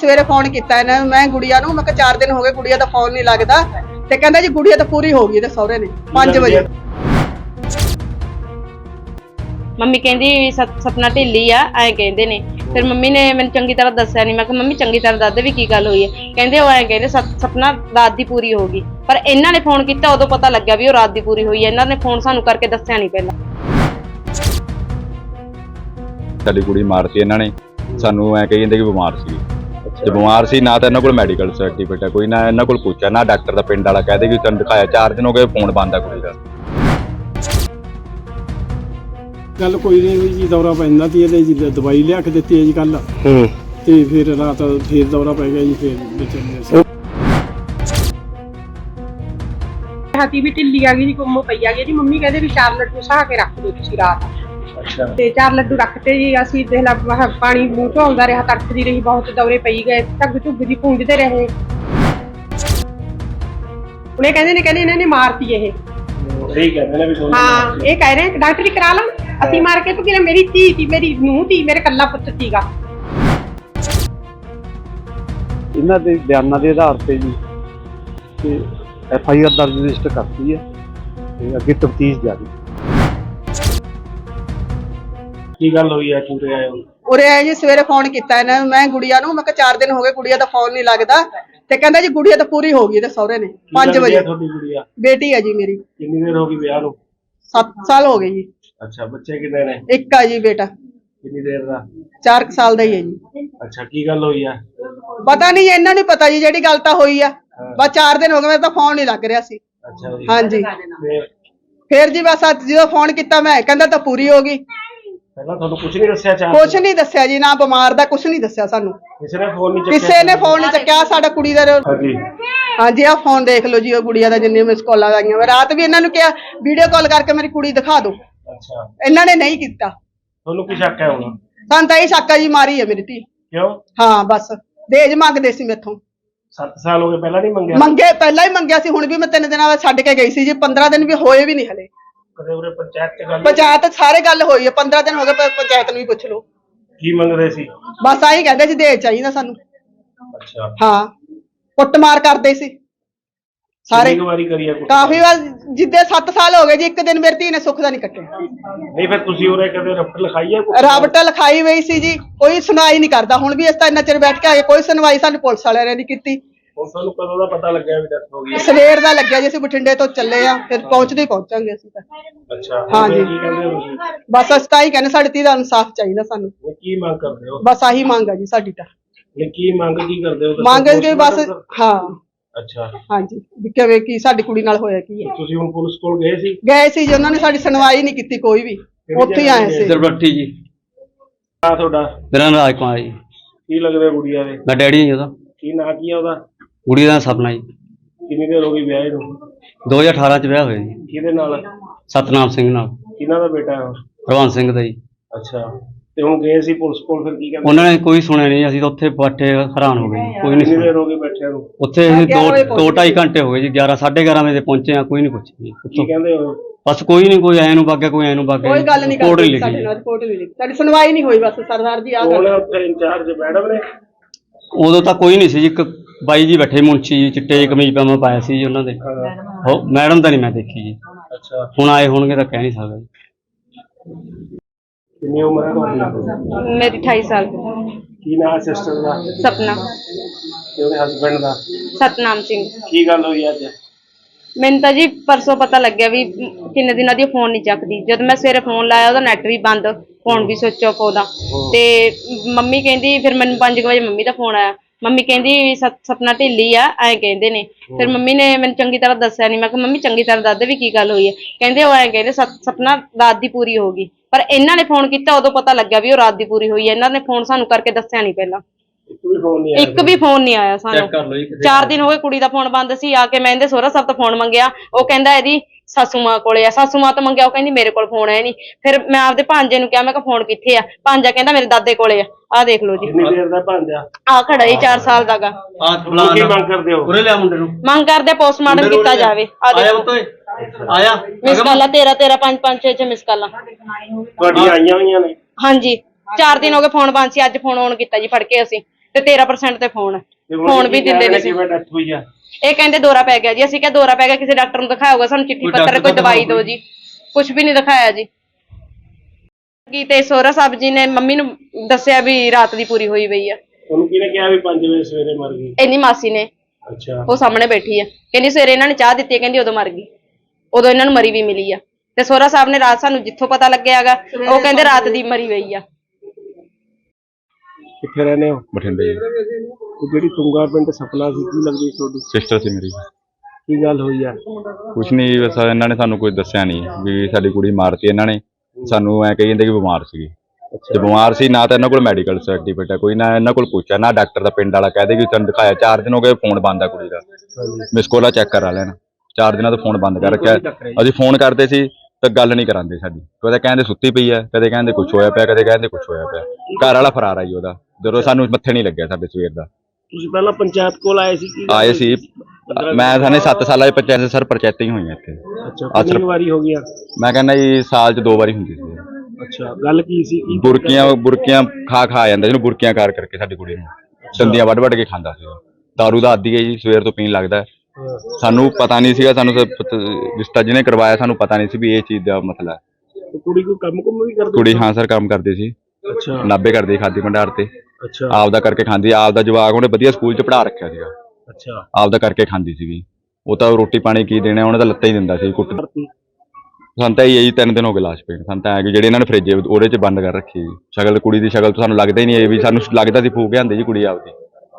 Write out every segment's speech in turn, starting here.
ਸਵੇਰੇ ਫੋਨ ਕੀਤਾ ਇਹਨਾਂ ਨੂੰ ਮੈਂ ਗੁੜੀਆ ਨੂੰ ਮੈਂ ਕਿਹਾ 4 ਦਿਨ ਹੋ ਗਏ ਗੁੜੀਆ ਦਾ ਫੋਨ ਨਹੀਂ ਲੱਗਦਾ। ਤੇ ਕਹਿੰਦਾ ਜੀ ਗੁੜੀਆ ਤਾਂ ਪੂਰੀ ਹੋ ਗਈ ਤੇ ਸਹੁਰੇ ਨੇ 5 ਵਜੇ। ਮੰਮੀ ਕਹਿੰਦੀ ਵੀ ਸਪਨਾ ਢਿੱਲੀ ਆ ਐਂ ਕਹਿੰਦੇ ਨੇ। ਫਿਰ ਮੰਮੀ ਨੇ ਮੈਨੂੰ ਚੰਗੀ ਤਰ੍ਹਾਂ ਦੱਸਿਆ ਨਹੀਂ ਮੈਂ ਕਿਹਾ ਮੰਮੀ ਚੰਗੀ ਤਰ੍ਹਾਂ ਦੱਸ ਦੇ ਵੀ ਕੀ ਗੱਲ ਹੋਈ ਹੈ। ਕਹਿੰਦੇ ਉਹ ਐਂ ਕਹਿੰਦੇ ਸਤ- ਸਪਨਾ ਰਾਤ ਦੀ ਪੂਰੀ ਹੋ ਗਈ। ਪਰ ਇਹਨਾਂ ਨੇ ਫੋਨ ਕੀਤਾ ਉਦੋਂ ਪਤਾ ਲੱਗਿਆ ਵੀ ਉਹ ਰਾਤ ਦੀ ਪੂਰੀ ਹੋਈ ਹੈ। ਇਹਨਾਂ ਨੇ ਫੋਨ ਸਾਨੂੰ ਕਰਕੇ ਦੱਸਿਆ ਨਹੀਂ ਪਹਿਲਾਂ। ਸਾਡੀ ਕੁੜੀ ਮਾਰਤੀ ਇਹਨਾਂ ਨੇ। ਸਾਨੂੰ ਐ ਕਹੀ ਜਾਂਦੇ ਕਿ ਬਿਮਾਰ ਸੀ ਜੇ ਬਿਮਾਰ ਸੀ ਨਾ ਤਾਂ ਇਹਨਾਂ ਕੋਲ ਮੈਡੀਕਲ ਸਰਟੀਫਿਕੇਟ ਹੈ ਕੋਈ ਨਾ ਇਹਨਾਂ ਕੋਲ ਪੁੱਛਿਆ ਨਾ ਡਾਕਟਰ ਦਾ ਪਿੰਡ ਵਾਲਾ ਕਹਦੇ ਕਿ ਤੈਨੂੰ ਦਿਖਾਇਆ 4 ਦਿਨ ਹੋ ਗਏ ਫੋਨ ਬੰਦ ਆ ਕੁੜੀ ਦਾ। ਗੱਲ ਕੋਈ ਨਹੀਂ ਹੋਈ ਜੀ ਦੌਰਾ ਪੈਂਦਾ ਤੀ ਇਹਦੇ ਜੀ ਦਵਾਈ ਲਿਆ ਕੇ ਦਿੱਤੀ ਹੈ ਜੀ ਕੱਲ ਹੂੰ। ਤੇ ਫਿਰ ਰਾਤ ਫਿਰ ਦੌਰਾ ਪੈ ਗਿਆ ਜੀ ਫਿਰ ਵਿਚਾਰੇ ਸੀ। ਹਾਥੀ ਵੀ ਢਿੱਲੀ ਆ ਗਈ ਜੀ ਗੁੰਮ ਪਈ ਆ ਗਈ ਜੀ ਮੰਮੀ ਕਹਿੰਦੇ ਵੀ ਚਾਰ ਲੱਡੂ ਸਾਹ ਕੇ ਰੱਖ ਦਿਓ ਤੁਸੀਂ ਰਾਤ। ਅੱਛਾ। ਤੇ ਚਾਰ ਲੱਡੂ ਰੱਖਤੇ ਜੀ ਅਸੀਂ ਦੇਖ ਲਾ ਆਹ ਪਾਣੀ ਮੂੰਹ ਤੋਂ ਆਉਂਦਾ ਰਿਹਾ ਤੜਫਦੀ ਰਹੀ ਬਹੁਤ ਦੌਰੇ ਪਈ ਗਏ ਝੱਗ ਝੁੱਗ ਜੀ ਪੁੰਜਦੇ ਰਹੇ। ਉਹਨੇ ਕਹਿੰਦੇ ਨੇ ਕਹਿੰਦੇ ਇਹਨਾਂ ਨੇ ਮਾਰਤੀ ਇਹ। ਸਹੀ ਕਹਿੰਦੇ ਨੇ ਵੀ ਹਾਂ ਇਹ ਕਹਿ ਰਹੇ ਕਿ ਡਾਕਟਰੀ ਕਰਾ ਲਾਂ ਅਸੀਂ ਮਾਰ ਕੇ ਤੂੰ ਕਿਹਾ ਮੇਰੀ ਧੀ ਸੀ ਮੇਰੀ ਨੂੰਹ ਸੀ ਮੇਰੇ ਕੱਲਾ ਪੁੱਤ ਸੀਗਾ। ਇਹਨਾਂ ਦੇ ਬਿਆਨਾਂ ਦੇ ਆਧਾਰ ਤੇ ਜੀ ਤੇ ਐਫ ਆਈ ਆਰ ਦਰਜ ਰਜਿਸਟਰ ਕਰਤੀ ਹੈ ਤੇ ਅੱਗੇ ਤਫਤੀਸ਼ ਜਾਰੀ। ਕੀ ਗੱਲ ਹੋਈ ਆ? ਪੂਰੇ ਆਏ ਹੋ? ਉਰੇ ਆਏ ਜੀ ਸਵੇਰੇ ਫੋਨ ਕੀਤਾ ਇਹਨਾਂ ਨੂੰ ਮੈਂ ਗੁੜੀਆ ਨੂੰ ਮੈਂ ਕਿਹਾ 4 ਦਿਨ ਹੋ ਗਏ ਗੁੜੀਆ ਦਾ ਫੋਨ ਨਹੀਂ ਲੱਗਦਾ ਤੇ ਕਹਿੰਦਾ ਜੀ ਗੁੜੀਆ ਤਾਂ ਪੂਰੀ ਹੋ ਗਈ ਤੇ ਸਹੁਰੇ ਨੇ 5 ਲੱਗਦੀ ਵਜੇ। ਤੁਹਾਡੀ ਕੁੜੀ ਆ ਬੇਟੀ ਹੈ ਜੀ ਮੇਰੀ। ਕਿੰਨੀ ਦੇਰ ਹੋ ਗਈ ਵਿਆਹ ਨੂੰ? 7 ਸਾਲ ਹੋ ਗਏ ਜੀ। ਅੱਛਾ ਬੱਚੇ ਕਿੰਨੇ ਨੇ? ਇੱਕ ਆ ਜੀ ਬੇਟਾ। ਕਿੰਨੀ ਦੇਰ ਦਾ? 4 ਸਾਲ ਦਾ ਹੀ ਹੈ ਜੀ। ਅੱਛਾ ਕੀ ਗੱਲ ਹੋਈ ਆ? ਪਤਾ ਨਹੀਂ ਇਹਨਾਂ ਨੂੰ ਪਤਾ ਜੀ ਜਿਹੜੀ ਗੱਲ ਤਾਂ ਹੋਈ ਆ। ਬਸ 4 ਦਿਨ ਹੋ ਗਏ ਮੇਰਾ ਤਾਂ ਫੋਨ ਨਹੀਂ ਲੱਗ ਰਿਹਾ ਸੀ। ਅੱਛਾ ਜੀ। ਹਾਂਜੀ। ਫਿਰ? ਫਿਰ ਜੀ ਬਸ ਅੱਜ ਜਦੋਂ ਫੋਨ ਕੀਤਾ ਮੈਂ ਕਹਿੰਦਾ ਤਾਂ ਪੂਰੀ ਹੋ ਗਈ। ਪਹਿਲਾਂ ਤੁਹਾਨੂੰ ਕੁਝ ਨਹੀਂ ਦੱਸਿਆ ਚਾਹ ਕੁਛ ਨਹੀਂ ਦੱਸਿਆ ਜੀ ਨਾ ਬਿਮਾਰ ਦਾ ਕੁਛ ਨਹੀਂ ਦੱਸਿਆ ਸਾਨੂੰ। ਕਿਸੇ ਨੇ ਫੋਨ ਨਹੀਂ ਚੱਕਿਆ ਕਿਸੇ ਨੇ ਫੋਨ ਨਹੀਂ ਚੱਕਿਆ ਸਾਡਾ ਕੁੜੀ ਦਾ ਹਾਂਜੀ। ਹਾਂਜੀ ਆ ਫੋਨ ਦੇਖ ਲਓ ਜੀ ਉਹ ਗੁੜੀਆ ਦਾ ਜਿੰਨੇ ਮਿਸ ਕਾਲਾਂ ਆਈਆਂ ਮੈਂ ਰਾਤ ਵੀ ਇਹਨਾਂ ਨੂੰ ਕਿਹਾ ਵੀਡੀਓ ਕਾਲ ਕਰਕੇ ਮੇਰੀ ਕੁੜੀ ਦਿਖਾ ਦਿਓ। ਅੱਛਾ। ਇਹਨਾਂ ਨੇ ਨਹੀਂ ਕੀਤਾ। ਤੁਹਾਨੂੰ ਕੀ ਸ਼ੱਕ ਹੈ ਹੁਣ? ਸਾਨੂੰ ਤਾਂ ਇਹ ਸ਼ੱਕਾ ਜੀ ਮਾਰੀ ਹੈ ਮੇਰੀ ਧੀ। ਕਿਉਂ? ਹਾਂ ਬਸ। ਦੇਜ ਮੰਗਦੇ ਸੀ ਮੇਥੋਂ। 7 ਸਾਲ ਹੋ ਗਏ ਪਹਿਲਾਂ ਨਹੀਂ ਮੰਗਿਆ ਮੰਗੇ ਪਹਿਲਾਂ ਹੀ ਮੰਗਿਆ ਸੀ ਹੁਣ ਵੀ ਮੈਂ ਤਿੰਨ ਦਿਨਾਂ ਬਾਅਦ ਛੱਡ ਕੇ ਗਈ ਸੀ ਜੀ 15 ਦਿਨ ਵੀ ਹੋਏ ਵੀ ਨਹੀਂ ਹਲੇ। ਕਦੇ ਉਰੇ ਪੰਚਾਇਤ ਗੱਲ ਪੰਚਾਇਤ ਸਾਰੇ ਗੱਲ ਹੋਈ ਹੈ 15 ਦਿਨ ਹੋ ਗਏ ਪੰਚਾਇਤ ਨੂੰ ਵੀ ਪੁੱਛ ਲਓ। ਕੀ ਮੰਗਦੇ ਸੀ? ਬਸ ਆਹੀ ਕਹਿੰਦੇ ਸੀ ਦੇਜ ਚਾਹੀਦਾ ਸਾਨੂੰ। ਅੱਛਾ। ਹਾਂ ਕੁੱਟਮਾਰ ਕਰਦੇ ਸੀ। ਸਾਰੇ ਕਿੰਨੀ ਕੁ ਵਾਰੀ ਕਰੀ ਆ ਕੁੱਟ? ਕਾਫੀ ਵਾਰ ਜਿੱਦੇ 7 ਸਾਲ ਹੋ ਗਏ ਜੀ ਇੱਕ ਦਿਨ ਮੇਰੀ ਧੀ ਨੇ ਸੁੱਖ ਦਾ ਨਹੀਂ ਕੱਟਿਆ। ਨਹੀਂ ਫਿਰ ਤੁਸੀਂ ਉਰੇ ਕਦੇ ਰਫਟ ਲਿਖਾਈ ਹੈ ਕੁਛ? ਰਾਬਟ ਲਿਖਾਈ ਹੋਈ ਸੀ ਜੀ ਕੋਈ ਸੁਣਾਈ ਨਹੀਂ ਕਰਦਾ। ਹੁਣ ਵੀ ਇਸ ਤਾਂ ਇੰਨਾ ਚਿਰ ਬੈਠ ਕੇ ਆਏ ਕੋਈ ਸੁਣਵਾਈ ਸਾਨੂੰ ਪੁਲਿਸ ਵਾਲਿਆਂ ਨੇ ਨਹੀਂ ਕੀਤੀ। ਹੁਣ ਤੁਹਾਨੂੰ ਕਦੋਂ ਦਾ ਪਤਾ ਲੱਗਿਆ ਵੀ ਡੈਥ ਹੋ ਗਈ ਹੈ? ਸਵੇਰ ਦਾ ਲੱਗਿਆ ਜੀ ਅਸੀਂ ਬਠਿੰਡੇ ਤੋਂ ਚੱਲੇ ਆ ਫਿਰ ਪਹੁੰਚਦੇ ਹੀ ਪਹੁੰਚਾਂਗੇ ਅਸੀਂ ਤਾਂ। ਅੱਛਾ ਹਾਂਜੀ। ਕੀ ਕਹਿੰਦੇ ਹੋ ਤੁਸੀਂ? ਬਸ ਅਸੀਂ ਤਾਂ ਹੀ ਕਹਿੰਦੇ ਸਾਡੀ ਧੀ ਦਾ ਇਨਸਾਫ ਚਾਹੀਦਾ ਸਾਨੂੰ। ਇਹ ਕੀ ਮੰਗ ਕਰਦੇ ਹੋ? ਬਸ ਆਹੀ ਮੰਗ ਆ ਜੀ ਸਾਡੀ ਤਾਂ। ਇਹ ਕੀ ਮੰਗ ਕੀ ਕਰਦੇ ਹੋ ਦੱਸੋ? ਮੰਗ ਕਿ ਬਸ postmortem ਹਾਂ। ਅੱਛਾ। ਹਾਂਜੀ ਵੀ ਕਿਵੇਂ ਕੀ ਸਾਡੀ ਕੁੜੀ ਨਾਲ ਹੋਇਆ ਕੀ ਹੈ। ਤੁਸੀਂ ਹੁਣ ਪੁਲਿਸ ਕੋਲ ਗਏ ਸੀ? ਗਏ ਸੀ ਜੀ ਉਹਨਾਂ ਨੇ ਸਾਡੀ ਸੁਣਵਾਈ ਨਹੀਂ ਕੀਤੀ ਕੋਈ ਵੀ। ਉੱਥੇ ਹੀ ਆਏ ਸੀ। ਦਰਬੱਟੀ ਜੀ। ਆ ਤੁਹਾਡਾ? ਮੇਰਾ ਨਾਮ ਰਾਜ ਕੁਮਾਰ ਜੀ। ਕੀ ਲੱਗਦਾ ਗੁੜੀਆ ਦੇ? ਮੈਂ ਡੈਡੀ ਹਾਂ ਜੀ ਉਹਦਾ। ਕੀ ਨਾਂ ਕੀ ਆ ਉਹਦਾ? ਗੁੜੀ ਦਾ ਸੁਪਨਾ ਜੀ। ਕਿੰਨੀ ਦੇਰ ਹੋ ਗਈ ਵਿਆਹ ਨੂੰ? 2018 ਚ ਵਿਆਹ ਹੋਇਆ ਜੀ। ਕਿਹਦੇ ਨਾਲ? ਸਤਨਾਮ ਸਿੰਘ ਨਾਲ। ਕਿਹਨਾਂ ਦਾ ਬੇਟਾ ਹੈ ਉਹ? ਪ੍ਰਵਾਨ ਸਿੰਘ ਦਾ ਜੀ। ਅੱਛਾ। ਤੇ ਹੁਣ ਗਏ ਸੀ ਪੁਲਿਸ ਕੋਲ ਫਿਰ ਕੀ ਕਹਿੰਦੇ? ਉਹਨਾਂ ਨੇ ਕੋਈ ਸੁਣਿਆ ਨਹੀਂ ਅਸੀਂ ਤਾਂ ਉੱਥੇ ਬੈਠੇ ਹੈਰਾਨ ਹੋ ਗਏ ਜੀ ਕੋਈ ਨਹੀਂ ਕਿੰਨੀ ਸੁਣਿਆ। ਦੇਰ ਹੋ ਗਈ ਬੈਠਿਆਂ ਨੂੰ? ਉੱਥੇ ਅਸੀਂ ਗਿਆਰਾਂ ਵਜੇ ਦੋ ਦੋ ਢਾਈ ਘੰਟੇ ਹੋ ਗਏ ਜੀ 11 11:30 ਵਜੇ ਪਹੁੰਚੇ ਆ ਕੋਈ ਨਹੀਂ ਪੁੱਛਿਆ ਜੀ ਕੀ ਉੱਥੋਂ। ਕਹਿੰਦੇ ਹੋ ਬਸ ਕੋਈ ਨਹੀਂ ਕੋਈ ਐ ਨੂੰ ਵਗ ਗਿਆ ਕੋਈ ਐ ਨੂੰ ਵਗ ਗਿਆ ਕੋਈ ਗੱਲ ਨਹੀਂ ਕਰਦੇ ਸਾਡੇ। ਨਾਲ ਰਿਪੋਰਟ ਨਹੀਂ ਲਿਖੀ। ਸਾਡੀ ਸੁਣਵਾਈ ਨਹੀਂ ਹੋਈ ਬਸ ਸਰਦਾਰ ਜੀ ਆ ਕੋਲ ਉੱਥੇ ਇੰਚਾਰਜ ਮੈਡਮ ਨੇ? ਉਦੋਂ ਤਾਂ ਕੋਈ ਨਹੀਂ ਸੀ ਜੀ ਇੱਕ ਬਾਈ ਜੀ ਬੈਠੇ ਮੁੰਚੀ ਜੀ ਚਿੱਟੇ ਜਿਹੇ ਕਮੀਜ਼ ਪਾਵਾਂ ਪਾਇਆ ਸੀ ਜੀ ਉਹਨਾਂ ਦੇ। ਹਾਂ, ਮੈਡਮ ਤਾਂ ਨਹੀਂ ਮੈਂ ਦੇਖੀ ਜੀ। ਅੱਛਾ। ਹੁਣ ਆਏ ਹੋਣਗੇ ਤਾਂ ਕਹਿ ਨਹੀਂ ਸਕਦਾ। ਜੀ ਕਿੰਨੀ ਉਮਰ ਹੈ ਤੁਹਾਡੀ? ਮੇਰੀ 28 ਸਾਲ। ਦੀ ਕੀ ਨਾਂ ਸਿਸਟਰ ਦਾ? ਸਪਨਾ। ਤੇ ਉਹਦੇ ਹਸਬੰਡ ਦਾ? ਸਤਨਾਮ ਸਿੰਘ। ਕੀ ਗੱਲ ਹੋਈ ਅੱਜ? ਮੈਨੂੰ ਤਾਂ ਜੀ ਪਰਸੋਂ ਪਤਾ ਲੱਗਿਆ ਵੀ ਕਿੰਨੇ ਦਿਨਾਂ ਦੀ ਫੋਨ ਨਹੀਂ ਚੱਕਦੀ। ਜਦ ਮੈਂ ਸਵੇਰੇ ਫੋਨ ਲਾਇਆ ਉਹਦਾ ਨੈਟ ਵੀ ਬੰਦ ਫੋਨ ਵੀ ਸੁੱਚ ਆਫ ਉਹਦਾ। ਤੇ ਮੰਮੀ ਕਹਿੰਦੀ ਫਿਰ ਮੈਨੂੰ 5 ਵਜੇ ਮੰਮੀ ਦਾ ਫੋਨ ਆਇਆ। ਮੰਮੀ ਕਹਿੰਦੀ ਵੀ ਸਤ- ਸਪਨਾ ਢਿੱਲੀ ਆ ਐਂ ਕਹਿੰਦੇ ਨੇ। ਫਿਰ ਮੰਮੀ ਨੇ ਮੈਨੂੰ ਚੰਗੀ ਤਰ੍ਹਾਂ ਦੱਸਿਆ ਨਹੀਂ ਮੈਂ ਕਿਹਾ ਮੰਮੀ ਚੰਗੀ ਤਰ੍ਹਾਂ ਦੱਸ ਦੇ ਵੀ ਕੀ ਗੱਲ ਹੋਈ ਹੈ ਕਹਿੰਦੇ ਉਹ ਐਂ ਕਹਿੰਦੇ ਸਤ- ਸਪਨਾ ਰਾਤ ਦੀ ਪੂਰੀ ਹੋ ਗਈ। ਪਰ ਇਹਨਾਂ ਨੇ ਫੋਨ ਕੀਤਾ ਉਦੋਂ ਪਤਾ ਲੱਗਿਆ ਵੀ ਉਹ ਰਾਤ ਦੀ ਪੂਰੀ ਹੋਈ ਹੈ ਇਹਨਾਂ ਨੇ ਫੋਨ ਸਾਨੂੰ ਕਰਕੇ ਦੱਸਿਆ ਨਹੀਂ ਪਹਿਲਾਂ। ਇੱਕ ਵੀ ਫੋਨ ਨਹੀਂ ਆਇਆ ਇੱਕ ਵੀ ਫੋਨ ਨਹੀਂ ਆਇਆ ਸਾਨੂੰ। ਕਰ ਲਓ ਜੀ ਕਿਤੇ। ਚਾਰ ਦਿਨ ਹੋ ਗਏ ਕੁੜੀ ਦਾ ਫੋਨ ਬੰਦ ਸੀ ਆ ਕੇ ਮੈਂ ਇਹਦੇ ਸਹੁਰਾ ਸਾਹਿਬ ਤੋਂ ਫੋਨ ਮੰਗਿਆ। ਉਹ ਕਹਿੰਦਾ ਇਹਦੀ ਸਾਸੂ ਮਾਂ ਕੋਲੇ ਆ। ਸਾਸੂ ਮਾਂ ਤੋਂ ਮੰਗਿਆ ਉਹ ਕਹਿੰਦੀ ਮੇਰੇ ਕੋਲ ਫੋਨ ਹੈ ਨਹੀਂ। ਫਿਰ ਮੈਂ ਆਪਦੇ ਭਾਂਜੇ ਨੂੰ ਕਿਹਾ ਮੈਂ ਕਿਹਾ ਫੋਨ ਕਿੱਥੇ ਆ? ਭਾਂਜਾ ਕਹਿੰਦਾ ਮੇਰੇ ਦਾਦੇ ਕੋਲੇ ਆ। ਆਹ ਦੇਖ ਲਓ ਜੀ। ਕਿੰਨੀ ਦੇਰ ਦਾ ਭਾਂਜਾ ਆ ਖੜਾ ਹੀ 4 ਸਾਲ ਦਾਗਾ ਆਹ ਤੁਸੀਂ ਕੀ ਮੰਗ ਕਰਦੇ ਹੋ? ਉਰੇ ਲਿਆ ਮੁੰਡੇ ਨੂੰ। ਮੰਗ ਕਰਦੇ ਪੋਸਟਮਾਰਟਮ ਕੀਤਾ ਜਾਵੇ। ਆ ਆਇਆ ਦੇਖੋ। ਉੱਤੇ ਆਇਆ? ਮਿਸ ਕਾਲਾ 13 13 5 5 6 6 ਮਿਸ ਕਾਲਾ। ਤੁਹਾਡੀਆਂ ਆਈਆਂ ਹੋਈਆਂ ਨੇ? ਹਾਂਜੀ। 4 ਦਿਨ ਹੋ ਗਏ ਫੋਨ ਬੰਦ ਸੀ ਅੱਜ ਫੋਨ ਆਨ ਕੀਤਾ ਜੀ ਫੜ ਕੇ ਅਸੀਂ। ਤੇ 13% ਤੇ ਫੋਨ ਫੋਨ ਵੀ ਦਿੰਦੇ ਰਹੇ ਨੇ ਸੀ ਕਿਵੇਂ ਡੈਥ ਹੋਈ ਆ। ਇਹ ਕਹਿੰਦੇ ਦੌਰਾ ਪੈ ਗਿਆ ਜੀ। ਅਸੀਂ ਕਿਹਾ ਦੌਰਾ ਪੈ ਗਿਆ ਕਿਸੇ ਡਾਕਟਰ ਨੂੰ ਦਿਖਾਓਗਾ ਸਾਨੂੰ ਚਿੱਠੀ ਪੱਤਰ ਕੋਈ ਦਵਾਈ ਦਿਓ ਜੀ। ਕੁਝ ਵੀ ਨਹੀਂ ਦਿਖਾਇਆ ਜੀ। ਕੀ ਤੇ ਸੋਹਰਾ ਸਾਹਿਬ ਜੀ ਨੇ ਮੰਮੀ ਨੂੰ ਦੱਸਿਆ ਵੀ ਰਾਤ ਦੀ ਪੂਰੀ ਹੋਈ ਪਈ ਆ। ਤੁਹਾਨੂੰ ਕਿਹਨੇ ਕਿਹਾ ਵੀ 5 ਵਜੇ ਸਵੇਰੇ ਮਰ ਗਈ? ਇੰਨੀ ਮਾਸੀ ਨੇ। ਅੱਛਾ। ਉਹ ਸਾਹਮਣੇ ਬੈਠੀ ਆ। ਕਹਿੰਦੀ ਸਵੇਰੇ ਇਹਨਾਂ ਨੇ ਚਾਹ ਦਿੱਤੀ ਹੈ, ਕਹਿੰਦੀ ਉਦੋਂ ਮਰ ਗਈ। ਉਦੋਂ ਇਹਨਾਂ ਨੂੰ ਮਰੀ ਵੀ ਮਿਲੀ ਆ। ਤੇ ਸੋਹਰਾ ਸਾਹਿਬ ਨੇ ਰਾਤ ਸਾਨੂੰ ਜਿੱਥੋਂ ਪਤਾ ਲੱਗਿਆਗਾ ਉਹ ਕਹਿੰਦੇ ਰਾਤ ਦੀ ਮਰੀ ਹੋਈ ਆ। ਕਿੱਥੇ ਰਹਿੰਦੇ ਹੋ? ਬਠਿੰਡੇ। ਤੇ ਜਿਹੜੀ ਤੁੰਗਾ ਪਿੰਡ ਸਪਨਾ ਸੀ ਕੀ ਲੱਗਦੀ ਤੁਹਾਡੀ? ਸਿਸਟਰ ਸੀ ਮੇਰੀ। ਕੀ ਗੱਲ ਹੋਈ ਆ? ਕੁਛ ਨਹੀਂ ਬਸ ਇਹਨਾਂ ਨੇ ਸਾਨੂੰ ਕੁਝ ਦੱਸਿਆ ਨਹੀਂ ਵੀ ਸਾਡੀ ਕੁੜੀ ਮਾਰਤੀ ਇਹਨਾਂ ਨੇ। ਸਾਨੂੰ ਐ ਕਹੀ ਜਾਂਦੇ ਕਿ ਬਿਮਾਰ ਸੀਗੀ। ਤੇ ਬਿਮਾਰ ਸੀ ਨਾ ਤਾਂ ਇਹਨਾਂ ਕੋਲ ਮੈਡੀਕਲ ਸਰਟੀਫਿਕੇਟ ਹੈ ਕੋਈ ਨਾ ਇਹਨਾਂ ਕੋਲ ਪੁੱਛਿਆ। ਨਾ ਡਾਕਟਰ ਦਾ ਪਿੰਡ ਵਾਲਾ ਕਹਦੇ ਕਿ ਤੁਹਾਨੂੰ ਦਿਖਾਇਆ। ਚਾਰ ਦਿਨ ਹੋ ਗਏ ਫੋਨ ਬੰਦ ਆ ਕੁੜੀ ਦਾ। ਮਿਸ ਕੋਲਾ ਚੈੱਕ ਕਰਾ ਲੈਣਾ। ਚਾਰ ਦਿਨਾਂ ਤੋਂ ਫੋਨ ਬੰਦ ਕਰ ਰੱਖਿਆ। ਅਸੀਂ ਫੋਨ ਕਰਦੇ ਸੀ ਤਾਂ ਗੱਲ ਨਹੀਂ ਕਰਾਂਦੇ ਸਾਡੀ। ਕਦੇ ਕਹਿੰਦੇ ਸੁੱਤੀ ਪਈ ਹੈ ਕਦੇ ਕਹਿੰਦੇ ਕੁਝ ਹੋਇਆ ਪਿਆ ਕਦੇ ਕਹਿੰਦੇ ਕੁਝ ਹੋਇਆ ਪਿਆ। ਘਰ ਵਾਲਾ ਫਰਾਰ ਆ ਜੀ ਉਹਦਾ। ਜਦੋਂ ਸਾਨੂੰ ਮੱਥੇ ਨਹੀਂ ਲੱਗਿਆ ਸਾਡੇ ਸਵੇਰ ਦਾ। ਤੁਸੀਂ ਪਹਿਲਾਂ ਪੰਚਾਇਤ ਕੋਲ ਆਏ ਸੀ ਕੀ ਆਏ ਸੀ। ਮੈਂ ਸਾਨੇ 7 ਸਾਲਾਂ ਦੇ ਪੰਚਾਇਤ ਸਰ ਪੰਚਾਇਤਾਂ ਹੀ ਹੋਈਆਂ ਇੱਥੇ। ਅੱਛਾ ਕਿੰਨੀ ਵਾਰੀ ਹੋ ਗਿਆ ਮੈਂ ਕਹਿੰਦਾ ਜੀ ਸਾਲ 'ਚ ਦੋ ਵਾਰੀ ਹੁੰਦੀ ਸੀ। ਅੱਛਾ ਗੱਲ ਕੀ ਸੀ? ਕੀ ਬੁਰਕੀਆਂ ਬੁਰਕੀਆਂ ਖਾ ਖਾ ਆ ਜਾਂਦਾ ਜਿਹਨੂੰ ਬੁਰਕੀਆਂ ਕਾਰ ਕਰਕੇ ਸਾਡੀ ਕੁੜੀ ਨੂੰ। ਦੰਦੀਆਂ ਵੱਢ ਵੱਢ ਕੇ ਖਾਂਦਾ ਸੀ। ਦਾਰੂ ਦਾ ਆਦੀ ਹੈ ਜੀ ਸਵੇਰ ਤੋਂ ਪੀਣ ਲੱਗਦਾ। ਸਾਨੂੰ ਪਤਾ ਨਹੀਂ ਸੀਗਾ ਸਾਨੂੰ ਰਿਸ਼ਤਾ ਜਿਹਨੇ ਕਰਵਾਇਆ ਸਾਨੂੰ ਪਤਾ ਨਹੀਂ ਸੀ ਵੀ ਇਹ ਚੀਜ਼ ਦਾ ਮਸਲਾ ਹੈ। ਕੁੜੀ ਕੋਈ ਕੰਮ ਕੁਮ ਵੀ ਕਰਦੀ ਕੁੜੀ ਹਾਂ ਸਰ ਕੰਮ ਕਰਦੀ ਸੀ। ਅੱਛਾ। ਨਾਬੇ ਕਰਦੀ ਖਾਦੀ ਭੰਡਾਰ ਤੇ। ਅੱਛਾ। ਆਪਦਾ ਕਰਕੇ ਖਾਂਦੀ ਆਪਦਾ ਜਵਾਕ ਉਹਨੇ ਵਧੀਆ ਸਕੂਲ 'ਚ ਪੜ੍ਹਾ ਰੱਖਿਆ ਸੀਗਾ। ਅੱਛਾ। ਆਪਦਾ ਕਰਕੇ ਖਾਂਦੀ ਸੀਗੀ। ਉਹ ਤਾਂ ਰੋਟੀ ਪਾਣੀ ਕੀ ਦੇਣਾ ਉਹਨੇ ਤਾਂ ਲੱਤਾਂ ਹੀ ਦਿੰਦਾ ਸੀ ਕੁੱਟ ਸਾਨੂੰ ਤਾਂ ਇਹ ਤਿੰਨ ਦਿਨ ਹੋ ਗਏ ਲਾਸ਼ ਪੇਣ। ਸਾਨੂੰ ਤਾਂ ਐ ਕਿ ਜਿਹੜੇ ਇਹਨਾਂ ਨੇ ਫ੍ਰਿਜ ਉਹਦੇ 'ਚ ਬੰਦ ਕਰ ਰੱਖੀ ਜੀ ਸ਼ਕਲ ਕੁੜੀ ਦੀ ਸ਼ਕਲ ਤੋਂ ਸਾਨੂੰ ਲੱਗਦਾ ਹੀ ਨਹੀਂ ਇਹ ਵੀ ਸਾਨੂੰ ਲੱਗਦਾ ਸੀ ਫੂਕ ਆਂਦੇ ਜੀ ਕੁੜੀ ਆਪਦੀ।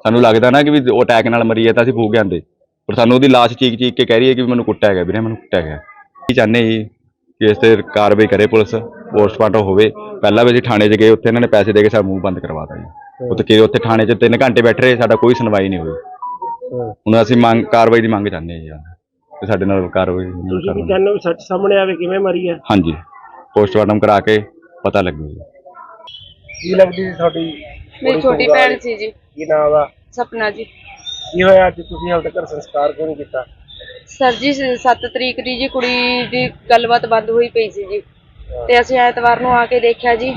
ਸਾਨੂੰ ਲੱਗਦਾ ਨਾ ਕਿ ਵੀ ਉਹ ਅਟੈਕ ਨਾਲ ਮਰੀ ਹੈ ਤਾਂ ਅਸੀਂ ਫੂਕ ਆਂਦੇ ਪਰ ਸਾਨੂੰ ਉਹਦੀ ਲਾਸ਼ ਚੀਕ ਚੀਕ ਕੇ ਕਹਿ ਰਹੀ ਹੈ ਕਿ ਮੈਨੂੰ ਕੁੱਟਿਆ ਗਿਆ ਵੀਰੇ ਮੈਨੂੰ ਕੁੱਟਿਆ ਗਿਆ। ਕੀ ਚਾਹੁੰਦੇ ਜੀ ਕਿ ਇਸ ਤੇ ਕਾਰਵਾਈ ਕਰੇ ਪੁਲਿਸ ਪੋਸਟਮਾਰਟਮ ਹੋਵੇ। ਪਹਿਲਾਂ ਵੀ ਅਸੀਂ ਥਾਣੇ 'ਚ ਗਏ ਉੱਥੇ ਇਹਨਾਂ ਨੇ ਪੈਸੇ ਦੇ ਕੇ ਸਾਡਾ ਮੂੰਹ ਬੰਦ ਕਰਵਾਤਾ ਜੀ। ਉੱਥੇ ਕਿ ਉੱਥੇ ਥਾਣੇ 'ਚ 3 ਘੰਟੇ ਬੈਠੇ ਰਹੇ ਸਾਡਾ ਕੋਈ ਸੁਣਵਾਈ ਨਹੀਂ ਹੋਈ। ਹੁਣ ਅਸੀਂ ਮੰਗ ਕਾਰਵਾਈ ਦੀ ਮੰਗ ਚਾਹੁੰਦੇ ਹਾਂ ਜੀ ਤੇ ਸਾਡੇ ਨਾਲ ਕਾਰਵਾਈ ਨਹੀਂ ਤੁਸੀਂ ਕੀ ਕਹਿੰਦੇ ਹੋ ਸੱਚ ਸਾਹਮਣੇ ਆਵੇ ਕਿਵੇਂ ਮਰੀ ਆ ਹਾਂਜੀ ਪੋਸਟਮਾਰਟਮ ਕਰਾ ਕੇ ਪਤਾ ਲੱਗੂਗਾ ਕੀ ਲੱਗਦੀ ਸੀ ਤੁਹਾਡੀ ਮੇਰੀ ਛੋਟੀ ਭੈਣ ਸੀ ਜੀ। ਕੀ ਨਾਮ ਦਾ ਸਪਨਾ ਜੀ। ਕੀ ਹੋਇਆ ਅੱਜ ਤੁਸੀਂ ਹਾਲ ਤੱਕ ਸੰਸਕਾਰ ਕਿਉਂ ਨਹੀਂ ਕੀਤਾ? ਸਰ ਜੀ 7 ਤਰੀਕ ਦੀ ਜੀ ਕੁੜੀ ਦੀ ਗੱਲਬਾਤ ਬੰਦ ਹੋਈ ਪਈ ਸੀ ਜੀ। ਤੇ ਅਸੀਂ ਐਤਵਾਰ ਨੂੰ ਆ ਕੇ ਦੇਖਿਆ ਜੀ।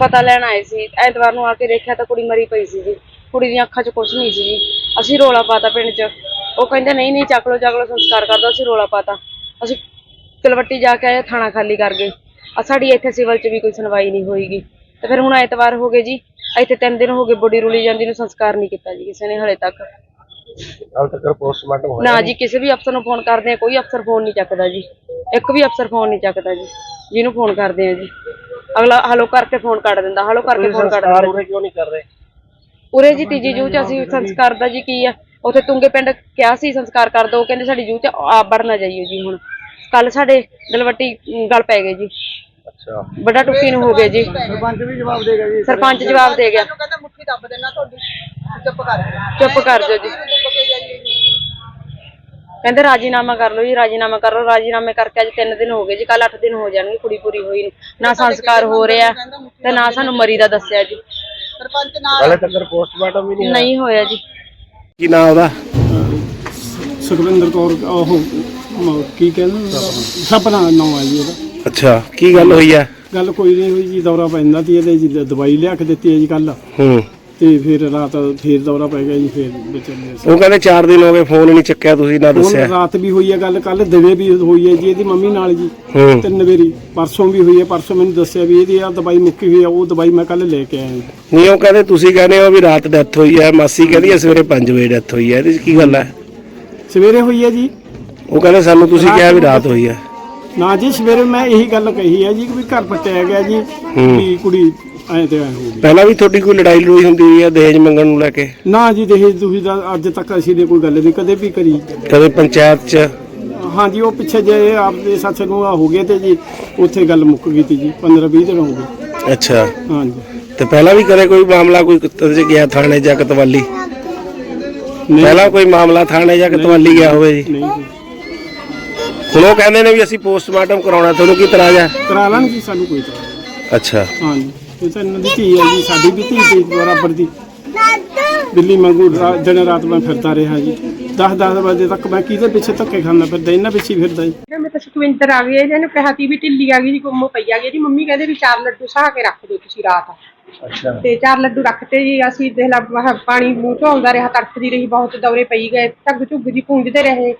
ਪਤਾ ਲੈਣ ਆਏ ਸੀ। ਐਤਵਾਰ ਨੂੰ ਆ ਕੇ ਦੇਖਿਆ ਤਾਂ ਕੁੜੀ ਮਰੀ ਪਈ ਸੀ ਜੀ ਕੁੜੀ ਦੀਆਂ ਅੱਖਾਂ 'ਚ ਕੁਝ ਨਹੀਂ ਸੀ ਜੀ ਅਸੀਂ ਰੋਲਾ ਪਾਤਾ ਪਿੰਡ 'ਚ। ਉਹ ਕਹਿੰਦੇ ਨਹੀਂ ਨਹੀਂ ਚੱਕ ਲੋ ਚੱਕ ਲੋ ਸੰਸਕਾਰ ਕਰ ਦੋ ਅਸੀਂ ਰੋਲਾ ਪਾਤਾ। ਅਸੀਂ ਕਲਵੱਟੀ ਜਾ ਕੇ ਆਏ ਥਾਣਾ ਖਾਲੀ ਕਰ ਗਏ। ਆ ਸਾਡੀ ਇੱਥੇ ਸਿਵਲ 'ਚ ਵੀ ਕੋਈ ਸੁਣਵਾਈ ਨਹੀਂ ਹੋਈਗੀ। ਤੇ ਫਿਰ ਹੁਣ ਐਤਵਾਰ ਹੋ ਗਏ ਜੀ। ਇੱਥੇ ਤਿੰਨ ਦਿਨ ਹੋ ਗਏ ਬੋਡੀ ਰੁਲੀ ਜਾਂਦੀ ਨੂੰ ਸੰਸਕਾਰ ਨਹੀਂ ਕੀਤਾ ਜੀ ਕਿਸੇ ਨੇ ਹਲੇ ਤੱਕ। ਹਾਲ ਤੱਕ ਪੋਸਟਮਾਰਟਮ ਹੋਇਆ ਨਾ ਜੀ ਕਿਸੇ ਵੀ ਅਫਸਰ ਨੂੰ ਫੋਨ ਕਰਦੇ ਆ ਕੋਈ ਅਫਸਰ ਫੋਨ ਨਹੀਂ ਚੱਕਦਾ ਜੀ। ਇੱਕ ਵੀ ਅਫਸਰ ਫੋਨ ਨਹੀਂ ਚੱਕਦਾ ਜੀ। ਜਿਹਨੂੰ ਫੋਨ ਕਰਦੇ ਆ ਜੀ। ਅਗਲਾ ਹਲੋ ਕਰਕੇ ਫੋਨ ਕੱਟ ਦਿੰਦਾ ਹਲੋ ਕਰਕੇ ਫੋਨ ਕੱਟ ਦਿੰਦਾ। ਉਰੇ ਕਿਉਂ ਨਹੀਂ ਕਰ ਰਹੇ? ਉਰੇ ਜੀ ਤੀਜੀ ਚ ਅਸੀਂ ਸੰਸਕਾਰ ਦਾ ਜੀ ਕੀ ਆ? ਉੱਥੇ ਤੁੰਗੇ ਪਿੰਡ ਕਿਹਾ ਸੀ ਸੰਸਕਾਰ ਕਰ ਦੋ ਕਹਿੰਦੇ ਸਾਡੀ ਜੂਹ ਚ ਆ ਵੜ ਨਾ ਜਾਈਓ ਜੀ ਹੁਣ। ਕੱਲ ਸਾਡੇ ਦਲਵੱਟੀ ਗਲ ਪੈ ਗਏ ਜੀ। ਅੱਛਾ। ਵੱਡਾ ਟੁੱਟੀ ਨੂੰ ਹੋ ਗਿਆ ਜੀ। ਸਰਪੰਚ ਵੀ ਜਵਾਬ ਦੇਗਾ ਜੀ ਸਰਪੰਚ ਜਵਾਬ ਦੇ ਗਿਆ। ਕਹਿੰਦਾ ਮੁੱਠੀ ਦੱਬ ਦੇਣਾ ਤੁਹਾਡੀ। ਚੁੱਪ ਕਰ। ਚੁੱਪ ਕਰ ਜਾਓ ਜੀ। ਕਹਿੰਦੇ ਰਾਜੀਨਾਮਾ ਕਰ ਲਓ ਜੀ ਰਾਜੀਨਾਮਾ ਕਰ ਲਓ ਰਾਜੀਨਾਮੇ ਕਰਕੇ ਅੱਜ 3 ਦਿਨ ਹੋ ਗਏ ਜੀ ਕੱਲ 8 ਦਿਨ ਹੋ ਜਾਣਗੇ ਕੁੜੀ ਪੂਰੀ ਹੋਈ ਨੂੰ। ਨਾ ਸੰਸਕਾਰ ਹੋ ਰਿਹਾ ਤੇ ਨਾ ਸਾਨੂੰ ਮਰੀ ਦਾ ਦੱਸਿਆ ਜੀ। ਸਰਪੰਚ ਨਾਲ ਹਾਲੇ ਤੱਕ ਪੋਸਟਮਾਰਟਮ ਵੀ ਨਹੀਂ ਹੋਇਆ। ਨਹੀਂ ਹੋਇਆ ਜੀ। ਕੀ ਨਾਮ ਉਹਦਾ? ਸੁਖਵਿੰਦਰ ਕੌਰ ਉਹ ਮ- ਕੀ ਕਹਿੰਦੇ ਸਪਨਾ ਨਾਮ ਆ ਜੀ ਉਹਦਾ। ਅੱਛਾ ਕੀ ਗੱਲ ਹੋਈ ਆ ਗੱਲ ਕੋਈ ਨਹੀਂ ਹੋਈ ਜੀ ਦੌਰਾ ਪੈਂਦਾ ਤੀ ਇਹਦੇ ਜੀ ਦਵਾਈ ਲਿਆ ਕੇ ਦਿੱਤੀ ਹੈ ਜੀ ਕੱਲ ਹੂੰ। ਤੇ ਫਿਰ ਰਾਤ ਫਿਰ ਦੌਰਾ ਪੈ ਗਿਆ ਜੀ ਫਿਰ ਵਿਚਾਰੇ ਉਹ ਕਹਿੰਦੇ 4 ਦਿਨ ਹੋ ਗਏ ਫੋਨ ਨਹੀਂ ਚੱਕਿਆ ਤੁਸੀਂ ਨਾ ਹੁਣ ਦੱਸਿਆ। ਰਾਤ ਵੀ ਹੋਈ ਹੈ ਗੱਲ ਕੱਲ ਦਿਨੇ ਵੀ ਹੋਈ ਹੈ ਜੀ ਇਹਦੀ ਮੰਮੀ ਨਾਲ ਜੀ। ਹੂੰ। ਤਿੰਨ ਵਾਰੀ ਪਰਸੋਂ ਵੀ ਹੋਈ ਹੈ ਪਰਸੋਂ ਮੈਨੂੰ ਦੱਸਿਆ ਵੀ ਇਹਦੀ ਆ ਦਵਾਈ ਮੁੱਕੀ ਹੋਈ ਆ ਉਹ ਦਵਾਈ ਮੈਂ ਕੱਲ ਲੈ ਕੇ ਆਇਆ ਜੀ। ਨਹੀਂ ਉਹ ਕਹਿੰਦੇ ਤੁਸੀਂ ਕਹਿੰਦੇ ਹੋ ਵੀ ਰਾਤ ਡੈਥ ਹੋਈ ਹੈ ਮਾਸੀ ਕਹਿੰਦੀ ਹੈ ਸਵੇਰੇ 5 ਵਜੇ ਡੈਥ ਹੋਈ ਹੈ ਇਹਦੇ 'ਚ ਕੀ ਗੱਲ ਹੈ ਸਵੇਰੇ ਹੋਈ ਹੈ ਜੀ। ਉਹ ਕਹਿੰਦੇ ਸਾਨੂੰ ਤੁਸੀਂ ਕਿਹਾ ਵੀ ਰਾਤ ਹੋਈ ਹੈ ਨਾ ਜੀ ਸਵੇਰੇ ਮੈਂ ਇਹੀ ਗੱਲ ਕਹੀ ਹੈ ਜੀ ਕਿ ਵੀ ਘਰ ਪਟਿਆ ਗਿਆ ਜੀ ਵੀ ਕੁੜੀ ਐ ਤੇ ਐ ਹੋ ਗਈ। ਪਹਿਲਾਂ ਵੀ ਤੁਹਾਡੀ ਕੋਈ ਲੜਾਈ ਲੜੂਈ ਹੁੰਦੀ ਹੋਈ ਹੈ ਦਹੇਜ ਮੰਗਣ ਨੂੰ ਲੈ ਕੇ? ਨਾ ਜੀ ਦੇਖ ਤੁਸੀਂ ਤਾਂ ਅੱਜ ਤੱਕ ਅਸੀਂ ਨੇ ਕੋਈ ਗੱਲ ਨਹੀਂ ਕਦੇ ਵੀ ਕਰੀ। ਕਦੇ ਪੰਚਾਇਤ 'ਚ? ਹਾਂਜੀ ਉਹ ਪਿੱਛੇ ਜੇ ਆਪਦੇ ਆ ਹੋ ਗਏ ਤੇ ਜੀ ਉੱਥੇ ਗੱਲ ਮੁੱਕ ਗਈ ਤੀ ਜੀ 15 20 ਦਿਨ ਹੋ ਗਏ। ਅੱਛਾ। ਹਾਂਜੀ ਤੇ ਪਹਿਲਾਂ ਵੀ ਕਦੇ ਕੋਈ ਮਾਮਲਾ ਕੋਈ ਕੁੱਤੇ 'ਚ ਗਿਆ ਥਾਣੇ ਜਾਂ ਕਤਵਾਲੀ? ਪਹਿਲਾਂ ਕੋਈ ਮਾਮਲਾ ਥਾਣੇ ਜਾਂ ਕਤਵਾਲੀ ਗਿਆ ਹੋਵੇ ਜੀ? ਨਹੀਂ ਜੀ। ਹੁਣ ਉਹ ਕਹਿੰਦੇ ਨੇ ਵੀ ਅਸੀਂ ਪੋਸਟਮਾਰਟਮ ਕਰਾਉਣਾ ਤੁਹਾਨੂੰ ਕੀ ਇਤਰਾਜ਼ ਹੈ? ਕਰਾ ਲੈਣ ਜੀ ਸਾਨੂੰ ਕੋਈ ਤਰ੍ਹਾਂ ਅੱਛਾ। ਹਾਂਜੀ ਇਹ ਤਾਂ ਇਹਨਾਂ ਦੀ ਧੀ ਹੈ ਜੀ ਸਾਡੀ ਵੀ ਧੀ ਸੀ ਬਰਾਬਰ ਦੀ। ਦਿੱਲੀ ਮੰਗੂ ਦਿਨ ਰਾਤ ਮੈਂ ਫਿਰਦਾ ਰਿਹਾ ਜੀ। 10 10 ਵਜੇ ਤੱਕ ਮੈਂ ਕਿਹਦੇ ਪਿੱਛੇ ਧੱਕੇ ਖਾਂਦਾ ਫਿਰਦਾ ਇਹਨਾਂ ਪਿੱਛੇ ਹੀ ਫਿਰਦਾ ਜੀ। ਮੈਂ ਤਾਂ ਸੁਖਵਿੰਦਰ ਆ ਗਈ ਇਹਨੇ ਕਿਹਾ ਤੀ ਵੀ ਢਿੱਲੀ ਆ ਗਈ ਜੀ ਗੁੰਮ ਪਈ ਆ ਗਈ ਜੀ। ਮੰਮੀ ਕਹਿੰਦੇ ਵੀ ਚਾਰ ਲੱਡੂ ਸਾਹ ਕੇ ਰੱਖ ਦਿਓ ਤੁਸੀਂ ਰਾਤ। ਅੱਛਾ। ਤੇ ਚਾਰ ਲੱਡੂ ਰੱਖਤੇ ਜੀ ਅਸੀਂ ਦੇਖ ਲਾ ਪਾਣੀ ਮੂੰਹ ਚੋਂ ਆਉਂਦਾ ਰਿਹਾ ਤੜਫਦੀ ਰਹੀ ਬਹੁਤ ਦੌਰੇ ਪਈ ਗਏ ਝੱਗ ਝੁੱਗ ਜੀ ਪੂੰਝਦੇ ਰਹੇ।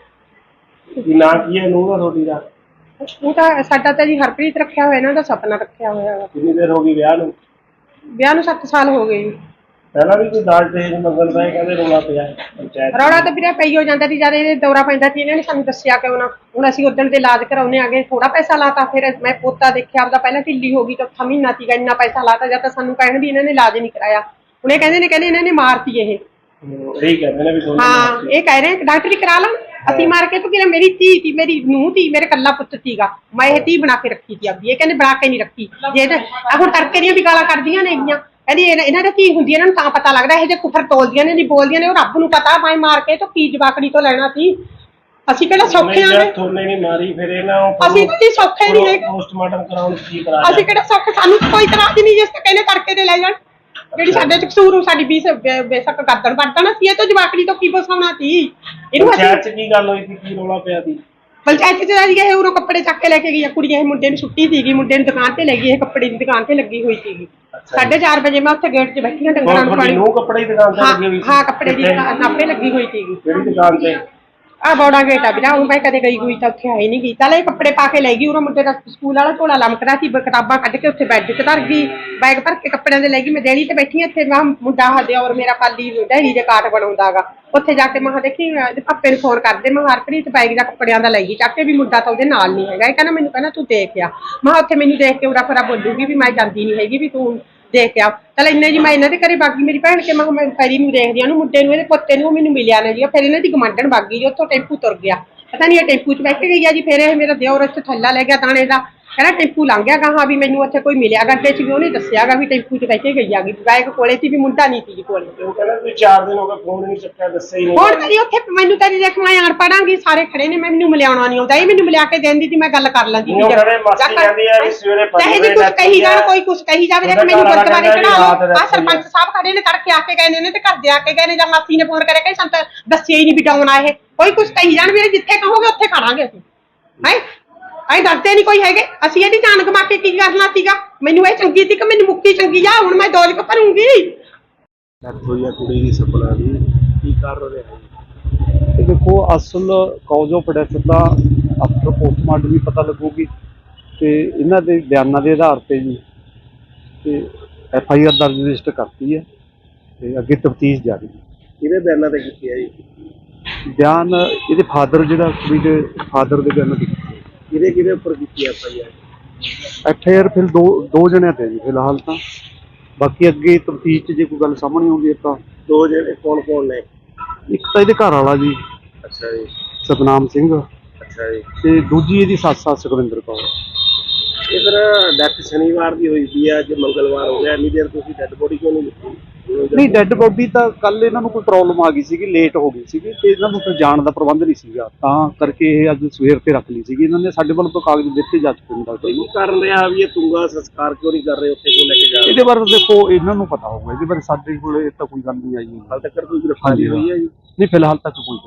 ਕੀ ਨਾਂ ਕੀ ਹੈ ਨੂੰਹ ਦਾ ਤੁਹਾਡੀ ਦਾ? ਉਹ ਤਾਂ ਸਾਡਾ ਤਾਂ ਜੀ ਹਰਪ੍ਰੀਤ ਰੱਖਿਆ ਹੋਇਆ ਇਹਨਾਂ ਦਾ ਸੁਪਨਾ ਰੱਖਿਆ ਹੋਇਆ ਵਾ। ਕਿੰਨੀ ਦੇਰ ਹੋ ਗਈ ਵਿਆਹ ਨੂੰ? ਵਿਆਹ ਨੂੰ 7 ਸਾਲ ਹੋ ਗਏ ਜੀ। ਪਹਿਲਾਂ ਵੀ ਕੋਈ ਦਾਜ ਦਹੇਜ ਮੰਗਣ ਦਾ ਇਹ ਕਹਿੰਦੇ ਰੋਲਾ ਪਿਆ ਹੈ ਪੰਚਾਇਤ ਰੌਲਾ ਤਾਂ ਵੀਰੇ ਪਈ ਹੋ ਜਾਂਦਾ ਸੀ ਜਦ ਇਹ ਦੌਰਾ ਪੈਂਦਾ ਸੀ ਇਹਨਾਂ ਨੇ ਸਾਨੂੰ ਦੱਸਿਆ ਕਿਉਂ ਨਾ। ਹੁਣ ਅਸੀਂ ਉਦੋਂ ਤੇ ਇਲਾਜ ਕਰਾਉਣੇ ਆਗੇ ਥੋੜਾ ਪੈਸਾ ਲਾਤਾ ਫਿਰ ਮੈਂ ਪੋਤਾ ਦੇਖਿਆ ਆਪਦਾ ਪਹਿਲਾਂ ਢਿੱਲੀ ਹੋ ਗਈ ਚੌਥਾ ਮਹੀਨਾ ਸੀਗਾ ਇੰਨਾ ਪੈਸਾ ਲਾਤਾ ਜਦ ਤਾਂ ਸਾਨੂੰ ਕਹਿਣ ਵੀ ਇਹਨਾਂ ਨੇ ਇਲਾਜ ਨਹੀਂ ਕਰਾਇਆ। ਹੁਣ ਇਹ ਕਹਿੰਦੇ ਨੇ ਕਹਿੰਦੇ ਇਹਨਾਂ ਨੇ ਮਾਰਤੀ ਇਹ। ਹਮ, ਇਹੀ ਕਹਿੰਦੇ ਨੇ ਵੀ ਦੋਨੋਂ ਹਾਂ ਇਹ ਕਹਿ ਰਹੇ ਡਾਕਟਰੀ ਕਰਾ ਲਓ ਅਸੀਂ ਮਾਰ ਕੇ ਤੂੰ ਕਿਹਾ ਮੇਰੀ ਧੀ ਤੀ ਮੇਰੀ ਨੂੰਹ ਤੀ ਮੇਰੇ ਕੱਲਾ ਪੁੱਤ ਸੀਗਾ। ਮੈਂ ਇਹ ਧੀ ਬਣਾ ਕੇ ਰੱਖੀ ਸੀ ਆਪਦੀ। ਇਹ ਕਹਿੰਦੇ ਬਣਾ ਕੇ ਨਹੀਂ ਰੱਖੀ। ਜੇ ਤੇ ਹੁਣ ਤੜਕੇ ਦੀਆਂ ਵੀ ਗਾਲਾਂ ਕੱਢਦੀਆਂ ਨੇ ਹੈਗੀਆਂ ਕਹਿੰਦੀ ਇਹਨਾਂ ਇਹਨਾਂ ਦਾ ਕੀ ਹੁੰਦੀ ਹੈ, ਇਹਨਾਂ ਨੂੰ ਤਾਂ ਪਤਾ ਲੱਗਦਾ ਇਹ ਜੇ ਕੁਫਰ ਤੋਲਦੀਆਂ ਨੇ ਨਹੀਂ ਬੋਲਦੀਆਂ ਨੇ ਉਹ ਰੱਬ ਨੂੰ ਪਤਾ ਮੈਂ ਮਾਰ ਕੇ ਤਾਂ ਕੀ ਜਵਾਕੜੀ ਤੋਂ ਲੈਣਾ ਸੀ। ਅਸੀਂ ਕਿਹੜਾ ਸੌਖੇ ਆਂ ਜਦ ਥੋਨੇ ਨਹੀਂ ਮਾਰੀ ਫਿਰ ਇਹਨਾਂ ਨੂੰ ਅਸੀਂ ਤਾਂ ਜੀ ਸੌਖੇ ਨਹੀਂ ਹੈਗੇ। ਪੋਸਟਮਾਰਟਮ ਕਰਾਉਣ ਚ ਕੀ ਕਰਾ ਅਸੀਂ ਕਿਹੜਾ ਸੌਖੇ? ਸਾਨੂੰ ਤਾਂ ਕੋਈ ਇਤਰਾਜ਼ ਨਹੀਂ ਜਿਸ ਤੇ ਕਹਿੰਦੇ ਤੜਕੇ ਦੇ ਲੈ ਜਾਣ। ਜਿਹੜੀ ਸਾਡੇ ਚ ਕਸੂਰ ਉਹ ਸਾਡੀ ਬੀਸ ਬੇਸ਼ੱਕ ਗਰਦਨ ਵੱਢਣਾ ਸੀ ਇਹ ਤਾਂ ਜਵਾਕੜੀ ਤੋਂ ਕੀ ਬਸਾਉਣਾ ਸੀ? ਇਹਨੂੰ ਅਸੀਂ ਪੰਚਾਇਤ ਚ ਕੀ ਗੱਲ ਹੋਈ ਸੀ? ਕੀ ਰੋਲਾ ਪਿਆ ਸੀ? ਪੰਚਾਇਤ ਚ ਜੀ ਇਹ ਉਰੋਂ ਕੱਪੜੇ ਚੱਕ ਕੇ ਲੈ ਕੇ ਗਈ ਆ ਕੁੜੀ ਇਹ ਮੁੰਡੇ ਨੂੰ ਛੁੱਟੀ ਸੀਗੀ ਮੁੰਡੇ ਨੂੰ ਦੁਕਾਨ ਤੇ ਲੈ ਗਈ ਇਹ ਕੱਪੜੇ ਦੀ ਦੁਕਾਨ ਤੇ ਲੱਗੀ ਹੋਈ ਸੀਗੀ। 4:30 ਵਜੇ ਮੈਂ ਉੱਥੇ ਗੇਟ 'ਚ ਬੈਠੀ ਹਾਂ ਡੰਗਰਾਂ ਹੁਣ ਨੂੰ ਤੁਹਾਡੀ ਪਾਣੀ ਕੱਪੜੇ ਦੀ ਦੁਕਾਨ ਤੇ ਹਾਂ ਲੱਗੀ ਹੋਈ ਸੀ? ਹਾਂ ਕੱਪੜੇ ਦੀ ਕਿੱਥੇ? ਦੁਕਾਨ ਆਪੇ ਲੱਗੀ ਹੋਈ ਸੀਗੀ। ਕਿਹੜੀ ਦੁਕਾਨ ਤੇ? ਆ ਬੌੜਾ ਗੇਟ ਆ ਵੀਰਾ ਉਹ ਮੈਂ ਕਦੇ ਗਈ ਹੋਈ ਤਾਂ ਉੱਥੇ ਆਈ ਨਹੀਂ ਗਈ। ਚੱਲ ਇਹ ਕੱਪੜੇ ਪਾ ਕੇ ਲੈ ਗਈ ਉਰੋਂ ਮੁੰਡੇ ਦਾ ਸਕੂਲ ਵਾਲਾ ਝੋਲਾ ਲਮਕਦਾ ਸੀ, ਬ- ਕਿਤਾਬਾਂ ਕੱਢ ਕੇ ਉੱਥੇ ਬੈੱਡ 'ਚ ਧਰ ਗਈ। ਬੈਗ ਭਰ ਕੇ ਕੱਪੜਿਆਂ ਦੇ ਲੈ ਗਈ, ਮੈਂ ਦੇਣੀ ਤੇ ਬੈਠੀ ਹਾਂ, ਇੱਥੇ ਮੈਂ ਕਿਹਾ, ਮੁੰਡਾ ਹੱਦੇ ਔਰ ਮੇਰਾ ਪਾਲੀ ਡੈਰੀ ਦੇ ਕਾਟ ਬਣਾਉਂਦਾਗਾ ਉੱਥੇ ਜਾ ਕੇ ਮੈਂ ਕਿਹਾ, ਦੇਖੀ ਅਹ ਇਹਦੇ ਪਾਪੇ ਨੂੰ ਫੋਨ ਕਰਦੇ, ਮੈਂ ਕਿਹਾ, ਹਰਪ੍ਰੀਤ ਬੈਗ ਦਾ ਕੱਪੜਿਆਂ ਦਾ ਲੈ ਗਈ, ਚੱਕ ਕੇ ਵੀ ਮੁੰਡਾ ਤਾਂ ਉਹਦੇ ਨਾਲ ਨਹੀਂ ਹੈਗਾ। ਇਹ ਕਹਿੰਦਾ, ਮੈਨੂੰ ਕਹਿੰਦਾ, ਤੂੰ ਦੇਖ ਆ। ਮੈਂ ਕਿਹਾ, ਉੱਥੇ ਮੈਨੂੰ ਦੇਖ ਕੇ ਉਰਾ ਫਰਾ ਬੋਲੂਗੀ ਵੀ ਮੈਂ ਜਾਂਦੀ ਨਹੀਂ ਹੈਗੀ, ਵੀ ਤੂੰ ਦੇਖ ਕੇ ਆ ਚਲ ਇੰਨੇ ਜੀ ਮੈਂ ਇਹਨਾਂ ਦੇ ਘਰੇ ਬਾਗੀ ਮੇਰੀ ਭੈਣ ਕੇ ਮੈਂ ਕਿਹਾ ਨੂੰ ਦੇਖਦੀ ਆ, ਉਹਨੂੰ ਮੁੰਡੇ ਨੂੰ, ਇਹਦੇ ਪੁੱਤੇ ਨੂੰ ਮੈਨੂੰ ਮਿਲਿਆ ਨਾ ਜੀ। ਫਿਰ ਇਹਨਾਂ ਦੀ ਗਮੰਡਣ ਬਾਗੀ ਜੀ, ਉੱਥੋਂ ਟੈਂਪੂ ਤੁਰ ਗਿਆ। ਪਤਾ ਨਹੀਂ ਇਹ ਟੈਂਪੂ 'ਚ ਬੈਠ ਕੇ ਗਈ ਆ ਜੀ, ਫਿਰ ਇਹ ਮੇਰਾ ਦਿਓਰ ਇੱਥੇ ਥੱਲਾ ਲੈ ਗਿਆ ਦਾਣੇ ਦਾ। ਕਹਿੰਦਾ ਟੈਂਪੂ ਲੰਘ ਗਿਆ ਕਹਾ ਵੀ ਮੈਨੂੰ ਉੱਥੇ ਕੋਈ ਮਿਲਿਆ ਗੱਡੇ 'ਚ ਵੀ ਉਹਨੇ ਦੱਸਿਆਗਾ ਵੀ ਟੈਂਪੂ 'ਚ ਬੈਠ ਕੇ ਗਈ ਆਗੀ ਬਾਈਕ ਕੋਲੇ ਸੀ ਵੀ ਮੁੰਡਾ ਨਹੀਂ ਸੀ ਜੀ ਕੋਲੇ। ਉਹ ਕਹਿੰਦਾ ਵੀ 4 ਦਿਨ ਹੋ ਗਏ ਫੋਨ ਨਹੀਂ ਚੱਕਿਆ ਦੱਸਿਆ ਹੀ ਨਹੀਂ। ਹੁਣ ਤੇਰੀ ਉੱਥੇ ਮੈਨੂੰ ਤੇਰੀ ਦੇਖ ਮੈਂ ਆਣ ਪੜਾਂਗੀ ਸਾਰੇ ਖੜੇ ਨੇ ਮੈਨੂੰ ਮਿਲਿਆਉਣਾ ਨਹੀਂ ਆਉਂਦਾ। ਇਹ ਮੈਨੂੰ ਮਿਲਿਆ ਕੇ ਦੇਂਦੀ ਸੀ ਮੈਂ ਗੱਲ ਕਰ ਲੈਂਦੀ ਨਹੀਂ, ਉਹ ਕਹਿੰਦੇ ਮਾਸੀ ਕਹਿੰਦੀ ਆ ਵੀ ਸਵੇਰੇ ਚਾਹੇ ਜੀ ਕੁਝ ਕਹੀ ਜਾਣ। ਕੋਈ ਕੁਝ ਕਹੀ ਜਾਵੇ ਉਹਦਾ ਮੈਨੂੰ ਗੁਰਦੁਆਰੇ ਚੜਾ ਲਓ। ਆ। ਸਰਪੰਚ ਸਾਹਿਬ ਖੜੇ ਨੇ ਤੜਕੇ ਆ ਕੇ ਗਏ ਨੇ ਤੇ ਘਰ ਦੇ ਆ ਕੇ ਗਏ ਨੇ ਜਾਂ ਮਾਸੀ ਨੇ ਫੋਨ ਕਰਿਆ ਕਿ ਸੰਤ ਦੱਸਿਆ ਹੀ ਨਹੀਂ ਬਿਟਾਉਣਾ ਇਹ। ਕੋਈ ਕੁਝ ਕਹੀ ਜਾਣ ਵੀਰੇ ਜਿੱਥੇ ਕਹੋਗੇ ਉੱਥੇ ਖੜਾਂਗੇ ਅਸੀਂ। ਹੈ? ਅਸੀਂ ਡਰਦੇ ਨਹੀਂ ਕੋਈ ਹੈਗੇ। ਅਸੀਂ ਇਹਦੀ ਜਾਨ ਗਮਾ ਕੇ ਕੀ ਕਰਨਾ ਸੀਗਾ? ਮੈਨੂੰ ਇਹ ਚੰਗੀ ਸੀ ਕਿ ਮੈਨੂੰ ਮੁਕਤੀ ਚੰਗੀ ਆ ਹੁਣ ਮੈਂ ਕ ਭਰੂੰਗੀ। ਡੈਥ ਹੋਈ ਆ ਕੁੜੀ ਦੀ ਸਪਨਾ ਦੀ। ਕੀ ਕਰ ਰਹੇ ਹੈ ਇਹ ਦੇਖੋ ਅਸਲ ਕਾਜ਼ ਆਫ ਡੈਥ ਦਾ ਆਫਟਰ ਪੋਸਟਮਾਰਟਮ ਵੀ ਪਤਾ ਲੱਗੂਗੀ ਤੇ ਇਹਨਾਂ ਦੇ ਬਿਆਨਾਂ ਦੇ ਆਧਾਰ ਤੇ ਜੀ ਤੇ ਐਫ ਆਈ ਆਰ ਦਰਜ ਰਜਿਸਟਰ ਕਰਤੀ ਹੈ ਤੇ ਅੱਗੇ ਤਫਤੀਸ਼ ਜਾਰੀ ਹੈ। ਕਿਹਦੇ ਬਿਆਨਾਂ ਤੇ ਕੀਤੀ ਹੈ ਜੀ? ਬਿਆਨ ਇਹਦੇ ਫਾਦਰ ਜਿਹੜਾ ਕੁੜੀ ਦੇ ਫਾਦਰ ਦੇ ਬਿਆਨ ਕਿਹਦੇ ਕਿਹਦੇ ਉੱਪਰ ਕੀਤੀ F I R? F I R ਫਿਰ ਦੋ ਦੋ ਜਣਿਆਂ ਤੇ ਜੀ ਫਿਲਹਾਲ ਤਾਂ। ਬਾਕੀ ਅੱਗੇ ਤਫਤੀਸ਼ 'ਚ ਜੇ ਕੋਈ ਗੱਲ ਸਾਹਮਣੇ ਆਉਂਦੀ ਹੈ ਤਾਂ। ਦੋ ਜਿਹੜੇ ਕੌਣ ਕੌਣ ਨੇ? ਇੱਕ ਤਾਂ ਇਹਦੇ ਘਰ ਵਾਲਾ ਜੀ ਅੱਛਾ ਜੀ। ਸਤਨਾਮ ਸਿੰਘ ਅੱਛਾ ਜੀ। ਤੇ ਦੂਜੀ ਇਹਦੀ ਸੱਸ ਆ ਸੁਖਵਿੰਦਰ ਕੌਰ। ਇਧਰ ਡੈਥ ਸ਼ਨੀਵਾਰ ਦੀ ਹੋਈ ਸੀ ਅੱਜ ਮੰਗਲਵਾਰ ਹੋ ਗਿਆ ਇੰਨੀ ਦੇਰ ਤੁਸੀਂ ਡੈੱਡ ਬੋਡੀ ਕਿਉਂ ਨਹੀਂ ਦਿੱਤੀ ਨਹੀਂ ਡੈੱਡ ਬੋਡੀ ਤਾਂ ਕੱਲ ਇਹਨਾਂ ਨੂੰ ਕੋਈ ਪ੍ਰੋਬਲਮ ਆ ਗਈ ਸੀਗੀ ਲੇਟ ਹੋ ਗਈ ਸੀਗੀ ਤੇ ਇਹਨਾਂ ਨੂੰ ਫਿਰ ਜਾਣ ਦਾ ਪ੍ਰਬੰਧ ਨਹੀਂ ਸੀਗਾ। ਤਾਂ ਕਰਕੇ ਇਹ ਅੱਜ ਸਵੇਰ ਤੇ ਰੱਖ ਲਈ ਸੀਗੀ। ਇਹਨਾਂ ਨੇ ਸਾਡੇ ਵੱਲੋਂ ਤਾਂ ਕਾਗਜ਼ ਦਿੱਤੇ ਜਾ ਚੁੱਕੇ ਨੇ ਡਾਕਟਰ ਨੂੰ ਕੀ ਕਾਰਨ ਰਿਹਾ ਵੀ ਇਹ ਤੁੰਗਾ ਸੰਸਕਾਰ ਕਿਉਂ ਨਹੀਂ ਕਰ ਰਹੇ ਉੱਥੇ ਕਿਉਂ ਲੈ ਕੇ ਜਾ ਰਹੇ? ਇਹਦੇ ਬਾਰੇ ਦੇਖੋ ਇਹਨਾਂ ਨੂੰ ਪਤਾ ਹੋਊਗਾ। ਇਹਦੇ ਬਾਰੇ ਸਾਡੇ ਕੋਲ ਤਾਂ ਕੋਈ ਗੱਲ ਨਹੀਂ ਆਈ ਹਾਲ ਤੱਕ ਕੋਈ ਗ੍ਰਿਫਤਾਰੀ ਹੋਈ ਹੈ ਜੀ? ਨਹੀਂ ਫਿਲਹਾਲ ਤੱਕ ਕੋਈ।